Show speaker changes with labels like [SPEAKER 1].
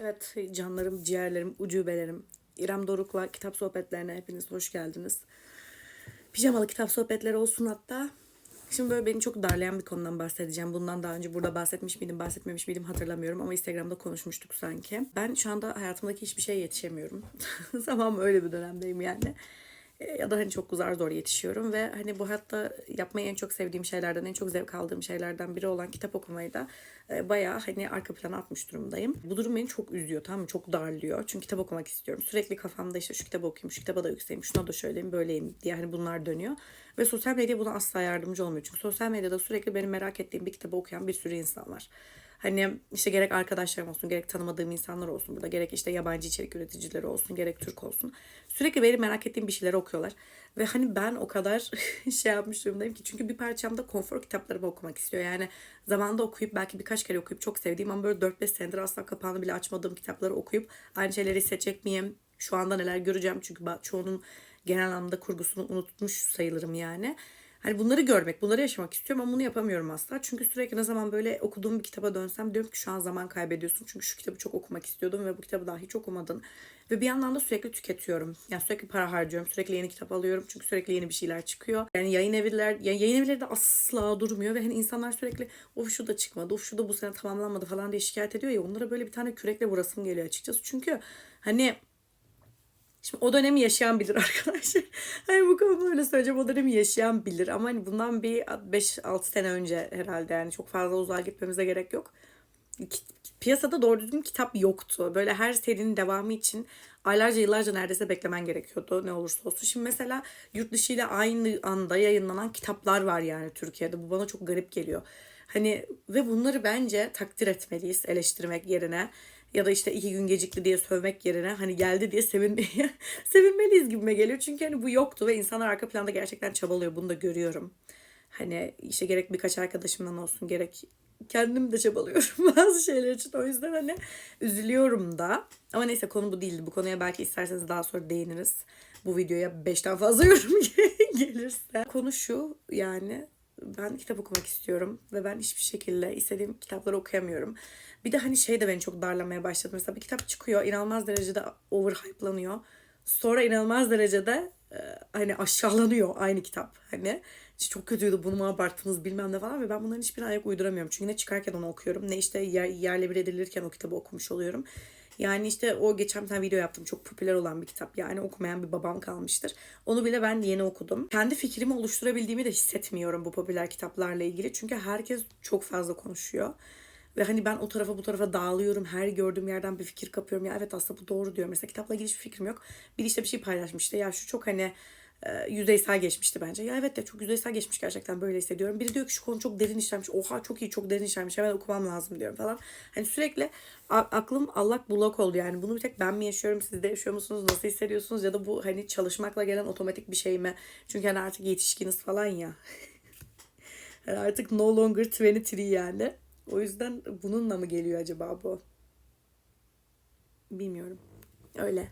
[SPEAKER 1] Evet canlarım, ciğerlerim, ucubelerim. İrem Doruk'la kitap sohbetlerine hepiniz hoş geldiniz. Pijamalı kitap sohbetleri olsun hatta. Şimdi böyle beni çok darlayan bir konudan bahsedeceğim. Bundan daha önce burada bahsetmiş miydim, bahsetmemiş miydim hatırlamıyorum ama Instagram'da konuşmuştuk sanki. Ben şu anda hayatımdaki hiçbir şeye yetişemiyorum. Tamam öyle bir dönemdeyim yani. E, Ya da hani çok zar zor yetişiyorum ve hani bu hayatta yapmayı en çok sevdiğim şeylerden, en çok zevk aldığım şeylerden biri olan kitap okumayı da e, bayağı hani arka plana atmış durumdayım. Bu durum beni çok üzüyor tamam mı? Çok darlıyor. Çünkü kitap okumak istiyorum. Sürekli kafamda işte şu kitabı okuyayım, şu kitaba da yükseleyim, şuna da şöyleyim, böyleyim diye hani bunlar dönüyor. Ve sosyal medya buna asla yardımcı olmuyor. Çünkü sosyal medyada sürekli benim merak ettiğim bir kitabı okuyan bir sürü insan var. Hani işte gerek arkadaşlarım olsun, gerek tanımadığım insanlar olsun burada, gerek işte yabancı içerik üreticileri olsun, gerek Türk olsun. Sürekli benim merak ettiğim bir şeyleri okuyorlar. Ve hani ben o kadar şey yapmış durumdayım ki. Çünkü bir parçam da konfor kitaplarımı okumak istiyor. Yani zamanında okuyup belki birkaç kere okuyup çok sevdiğim ama böyle 4-5 senedir asla kapağını bile açmadığım kitapları okuyup aynı şeyleri hissedecek miyim? Şu anda neler göreceğim? Çünkü çoğunun genel anlamda kurgusunu unutmuş sayılırım yani. Hani bunları görmek, bunları yaşamak istiyorum ama bunu yapamıyorum asla. Çünkü sürekli ne zaman böyle okuduğum bir kitaba dönsem diyorum ki şu an zaman kaybediyorsun. Çünkü şu kitabı çok okumak istiyordum ve bu kitabı daha hiç okumadın. Ve bir yandan da sürekli tüketiyorum. Yani sürekli para harcıyorum. Sürekli yeni kitap alıyorum. Çünkü sürekli yeni bir şeyler çıkıyor. Yani yayın evler, ya yayın evleri de asla durmuyor. Ve hani insanlar sürekli of şu da çıkmadı, of şu da bu sene tamamlanmadı falan diye şikayet ediyor ya. Onlara böyle bir tane kürekle vurasım geliyor açıkçası. Çünkü hani Şimdi o dönemi yaşayan bilir arkadaşlar. Hani bu konuda öyle söyleyeceğim. O dönemi yaşayan bilir. Ama hani bundan bir 5-6 sene önce herhalde yani çok fazla uzağa gitmemize gerek yok. Piyasada doğru düzgün kitap yoktu. Böyle her serinin devamı için aylarca yıllarca neredeyse beklemen gerekiyordu ne olursa olsun. Şimdi mesela yurt dışı ile aynı anda yayınlanan kitaplar var yani Türkiye'de. Bu bana çok garip geliyor. Hani ve bunları bence takdir etmeliyiz eleştirmek yerine ya da işte iki gün gecikti diye sövmek yerine hani geldi diye sevinmeye sevinmeliyiz gibime geliyor. Çünkü hani bu yoktu ve insanlar arka planda gerçekten çabalıyor. Bunu da görüyorum. Hani işte gerek birkaç arkadaşımdan olsun gerek kendim de çabalıyorum bazı şeyler için. O yüzden hani üzülüyorum da. Ama neyse konu bu değildi. Bu konuya belki isterseniz daha sonra değiniriz. Bu videoya 5'ten fazla yorum gelirse. Konu şu yani ben kitap okumak istiyorum ve ben hiçbir şekilde istediğim kitapları okuyamıyorum. Bir de hani şey de beni çok darlamaya başladı. Mesela bir kitap çıkıyor, inanılmaz derecede overhype'lanıyor. Sonra inanılmaz derecede e, hani aşağılanıyor aynı kitap. Hani çok kötüydü bunu mu abarttınız bilmem ne falan ve ben bunların hiçbirine ayak uyduramıyorum. Çünkü ne çıkarken onu okuyorum ne işte yer, yerle bir edilirken o kitabı okumuş oluyorum. Yani işte o geçen bir tane video yaptım. Çok popüler olan bir kitap. Yani okumayan bir babam kalmıştır. Onu bile ben yeni okudum. Kendi fikrimi oluşturabildiğimi de hissetmiyorum bu popüler kitaplarla ilgili. Çünkü herkes çok fazla konuşuyor. Ve hani ben o tarafa bu tarafa dağılıyorum. Her gördüğüm yerden bir fikir kapıyorum. Ya evet aslında bu doğru diyorum. Mesela kitapla ilgili hiçbir fikrim yok. Bir işte bir şey paylaşmıştı. Ya şu çok hani e, yüzeysel geçmişti bence. Ya evet de çok yüzeysel geçmiş gerçekten böyle hissediyorum. Biri diyor ki şu konu çok derin işlenmiş. Oha çok iyi çok derin işlenmiş. Hemen okumam lazım diyorum falan. Hani sürekli aklım allak bullak oldu yani. Bunu bir tek ben mi yaşıyorum siz de yaşıyor musunuz? Nasıl hissediyorsunuz? Ya da bu hani çalışmakla gelen otomatik bir şey mi? Çünkü hani artık yetişkiniz falan ya. Yani artık no longer 23 yani. O yüzden bununla mı geliyor acaba bu? Bilmiyorum. Öyle.